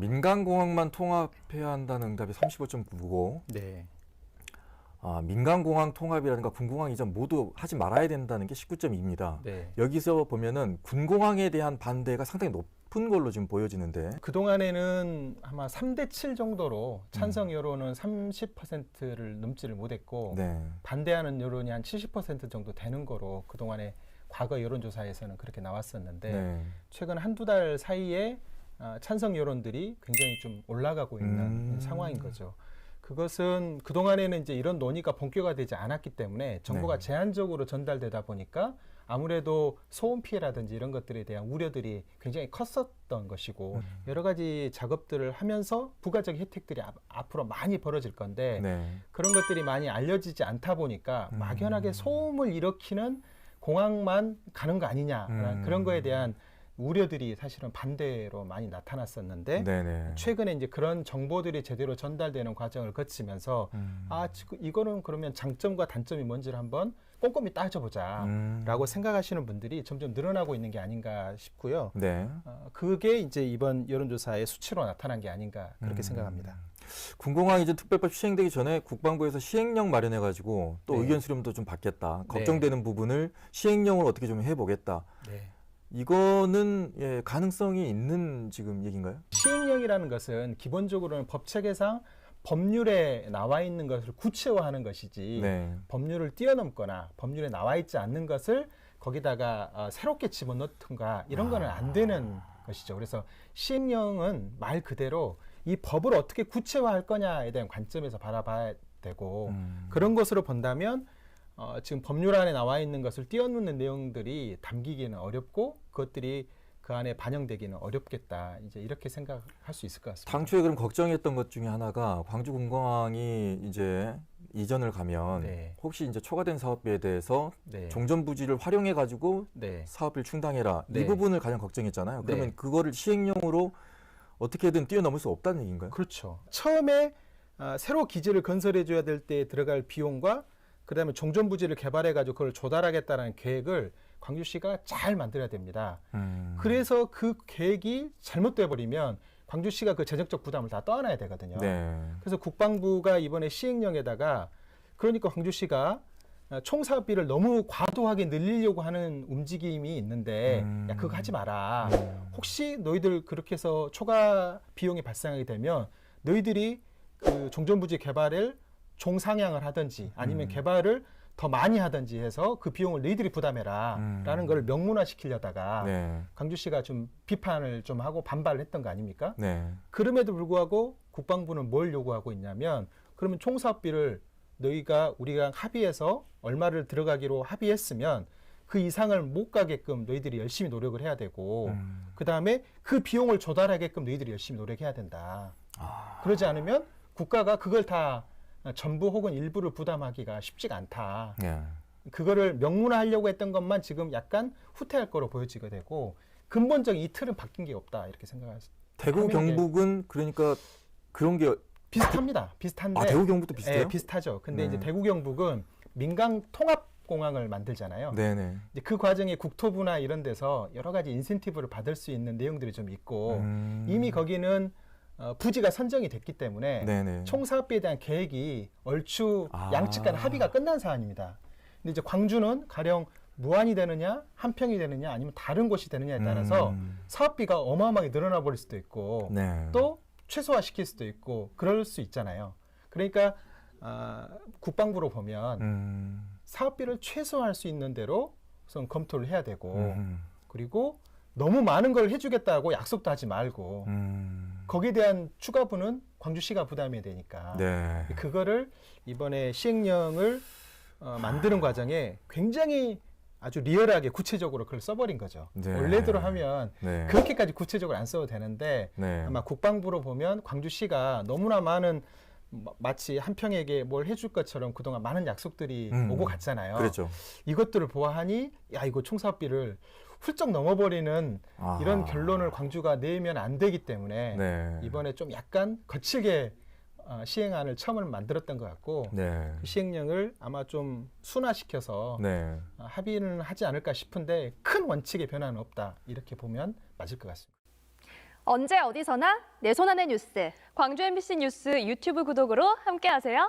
민간 공항만 통합해야 한다는 응답이 35.9고 네. 아, 민간 공항 통합이라든가 군공항 이전 모두 하지 말아야 된다는 게 19.2입니다. 네. 여기서 보면은 군공항에 대한 반대가 상당히 높은 걸로 지금 보여지는데 그동안에는 아마 3대 7 정도로 찬성 여론은 30%를 넘지를 못했고 네. 반대하는 여론이 한 70% 정도 되는 거로 그동안에 과거 여론조사에서는 그렇게 나왔었는데 네. 최근 한두 달 사이에 아, 찬성 여론들이 굉장히 좀 올라가고 있는 음. 상황인 거죠. 그것은 그동안에는 이제 이런 논의가 본격화되지 않았기 때문에 정보가 네. 제한적으로 전달되다 보니까 아무래도 소음 피해라든지 이런 것들에 대한 우려들이 굉장히 컸었던 것이고 음. 여러 가지 작업들을 하면서 부가적 혜택들이 앞- 앞으로 많이 벌어질 건데 네. 그런 것들이 많이 알려지지 않다 보니까 음. 막연하게 소음을 일으키는 공항만 가는 거 아니냐 음. 그런 거에 대한 우려들이 사실은 반대로 많이 나타났었는데 네네. 최근에 이제 그런 정보들이 제대로 전달되는 과정을 거치면서 음. 아 이거는 그러면 장점과 단점이 뭔지를 한번 꼼꼼히 따져보자라고 음. 생각하시는 분들이 점점 늘어나고 있는 게 아닌가 싶고요. 네. 어, 그게 이제 이번 여론조사의 수치로 나타난 게 아닌가 그렇게 음. 생각합니다. 군공항 이전 특별법 시행되기 전에 국방부에서 시행령 마련해 가지고 또 네. 의견 수렴도 좀 받겠다. 네. 걱정되는 부분을 시행령으로 어떻게 좀 해보겠다. 네. 이거는 예, 가능성이 있는 지금 얘기인가요? 시행령이라는 것은 기본적으로는 법 체계상 법률에 나와 있는 것을 구체화하는 것이지 네. 법률을 뛰어넘거나 법률에 나와 있지 않는 것을 거기다가 어, 새롭게 집어넣든가 이런 거는 안 되는 것이죠. 그래서 시행령은 말 그대로 이 법을 어떻게 구체화할 거냐에 대한 관점에서 바라봐야 되고 음. 그런 것으로 본다면 어, 지금 법률 안에 나와 있는 것을 뛰어넘는 내용들이 담기기는 어렵고 그것들이 그 안에 반영되기는 어렵겠다. 이제 이렇게 생각할 수 있을 것 같습니다. 당초에 그럼 걱정했던 것 중에 하나가 광주 군공항이 이제 이전을 가면 네. 혹시 이제 초과된 사업비에 대해서 네. 종전 부지를 활용해 가지고 네. 사업을 충당해라 네. 이 부분을 가장 걱정했잖아요. 그러면 네. 그거를 시행령으로 어떻게든 뛰어넘을 수 없다는 얘기인가요? 그렇죠. 처음에 아, 새로 기지를 건설해 줘야 될 때 들어갈 비용과 그다음에 종전 부지를 개발해 가지고 그걸 조달하겠다라는 계획을 광주시가 잘 만들어야 됩니다. 음. 그래서 그 계획이 잘못돼 버리면 광주시가 그 재정적 부담을 다 떠안아야 되거든요. 네. 그래서 국방부가 이번에 시행령에다가 그러니까 광주시가 아, 총사업비를 너무 과도하게 늘리려고 하는 움직임이 있는데 음. 야 그거 하지 마라. 음. 혹시 너희들 그렇게 해서 초과 비용이 발생하게 되면 너희들이 그 종전부지 개발을 종상향을 하든지 아니면 음. 개발을 더 많이 하든지 해서 그 비용을 너희들이 부담해라 음. 라는 걸 명문화 시키려다가 네. 광주시가 좀 비판을 좀 하고 반발을 했던 거 아닙니까? 네. 그럼에도 불구하고 국방부는 뭘 요구하고 있냐면 그러면 총사업비를 너희가 우리가 합의해서 얼마를 들어가기로 합의했으면 그 이상을 못 가게끔 너희들이 열심히 노력을 해야 되고 음. 그 다음에 그 비용을 조달하게끔 너희들이 열심히 노력해야 된다. 아. 그러지 않으면 국가가 그걸 다 전부 혹은 일부를 부담하기가 쉽지가 않다. 네. 그거를 명문화하려고 했던 것만 지금 약간 후퇴할 거로 보여지게 되고 근본적인 이 틀은 바뀐 게 없다 이렇게 생각할 수 대구 경북은 그러니까 그런 게 비슷합니다. 비슷한데 아, 대구 경북도 비슷해요? 예, 비슷하죠. 근데 네. 이제 대구 경북은 민간 통합 공항을 만들잖아요. 네네. 이제 그 과정에 국토부나 이런 데서 여러 가지 인센티브를 받을 수 있는 내용들이 좀 있고 음. 이미 거기는 어, 부지가 선정이 됐기 때문에 네네. 총사업비에 대한 계획이 얼추 아. 양측 간 합의가 끝난 사안입니다. 근데 이제 광주는 가령 무안이 되느냐, 한 평이 되느냐, 아니면 다른 곳이 되느냐에 따라서 음. 사업비가 어마어마하게 늘어나 버릴 수도 있고 네. 또 최소화 시킬 수도 있고 그럴 수 있잖아요. 그러니까 아, 국방부로 보면 음. 사업비를 최소화할 수 있는 대로 우선 검토를 해야 되고 음. 그리고 너무 많은 걸 해주겠다고 약속도 하지 말고 음. 거기에 대한 추가분은 광주시가 부담해야 되니까 네. 그거를 이번에 시행령을 어, 만드는 과정에 굉장히 아주 리얼하게 구체적으로 그걸 써버린 거죠. 네. 원래대로 하면 네. 그렇게까지 구체적으로 안 써도 되는데 네. 아마 국방부로 보면 광주시가 너무나 많은 마- 마치 한평에게 뭘 해줄 것처럼 그동안 많은 약속들이 음. 오고 갔잖아요. 그랬죠. 이것들을 보아하니 야 이거 총사업비를 훌쩍 넘어버리는 아. 이런 결론을 광주가 내면 안 되기 때문에 네. 이번에 좀 약간 거칠게 어, 시행안을 처음을 만들었던 것 같고 네. 그 시행령을 아마 좀 순화시켜서 네. 어, 합의는 하지 않을까 싶은데 큰 원칙의 변화는 없다 이렇게 보면 맞을 것 같습니다. 언제 어디서나 내 손 안의 뉴스. 광주 MBC 뉴스 유튜브 구독으로 함께하세요.